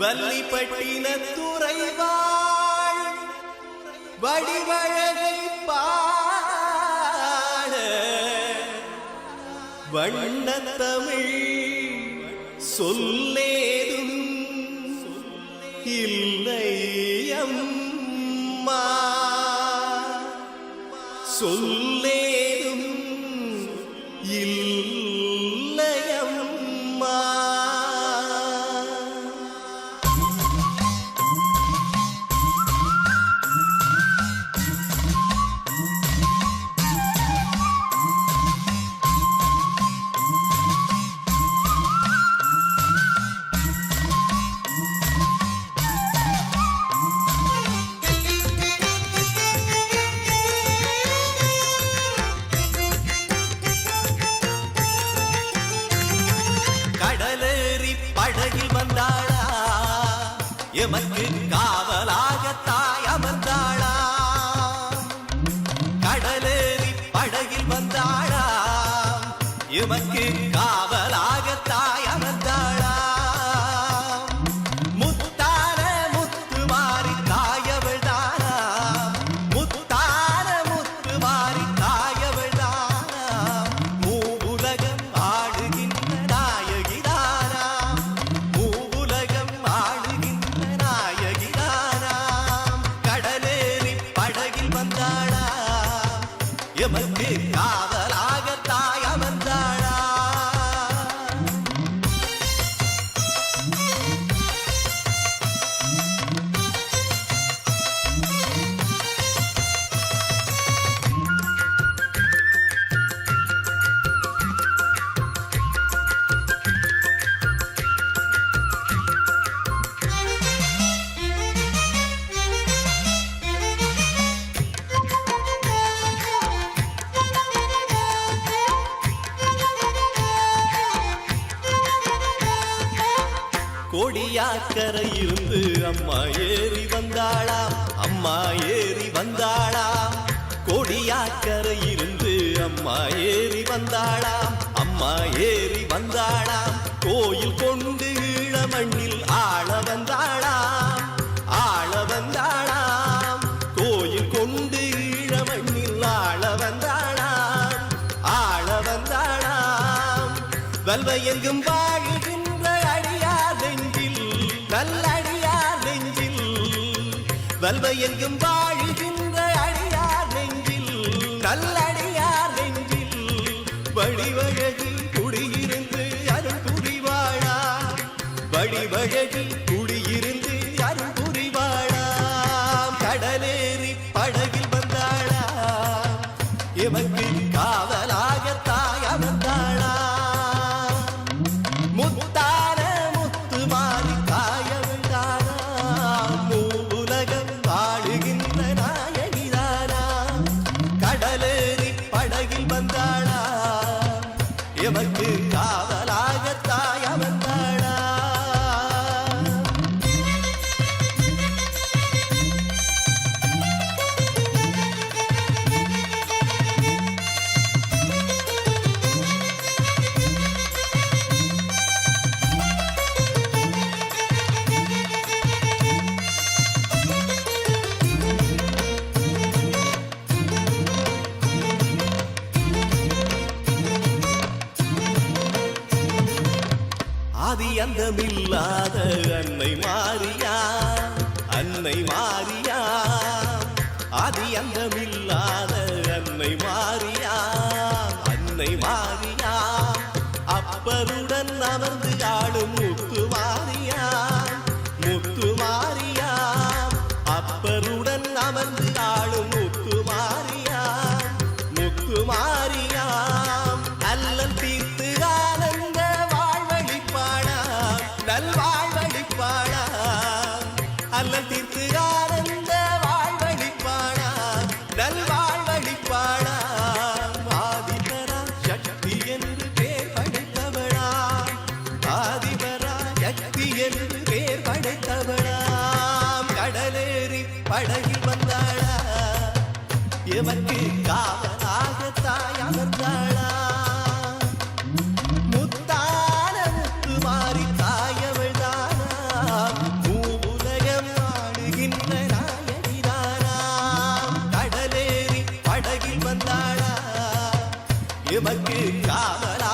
வல்லிப்பட்டின துறைவாள் வடிவழகை பாட வண்ணத்தமிழ் சொல்லேதும் இல்லை அம்மா சொல்லே படகில் வந்தாளா? எமக்கு காவலாக தாய் அமர்ந்தாளா? கடலேறி படகில் வந்தாளா? எமக்கு காவல் கொடியாக்கரையிருந்து அம்மா ஏறி வந்தாளாம். அம்மா ஏறி வந்தாளாம். கொடியாக்கரையிருந்து அம்மா ஏறி வந்தாளாம். அம்மா ஏறி வந்தாளாம். கோயில் கொண்டு ஈழ மண்ணில் ஆள வந்தாளாம். ஆள வந்தாளாம். கோயில் கொண்டு ஈழ மண்ணில் ஆள வந்தாளாம். ஆள வந்தாளாம். வல்வ எங்கும் வாழுகின்ற நல்லடியார் நெஞ்சில் வல்வை எங்கும் வாழுகின்ற அடியார் நெஞ்சில் கல்லடியார் நெஞ்சில் வழிவழகு குடியிருந்து அருள் புரிவாழா வழிவழகு ஆதி அந்தமில்லாத அன்னை மாறியா? அன்னை மாறியா? ஆதி அந்தமில்லாத அன்னை மாறியா? அன்னை மாறியா? அப்பருடன் அமர்ந்து ஆடும் முத்து மாறியா? முத்து மாறியா? அப்பருடன் அமர்ந்து ஏறி படகில் வந்தாளா? எமக்கு காவலாக தாய் அமர்ந்தாளா? முத்தான முத்து மாறி தாயவள் தானா பூவுலகம் ஆடுகின்ற நாயகிதானா? கடலேறி படகில் வந்தாளா? எமக்கு காவலா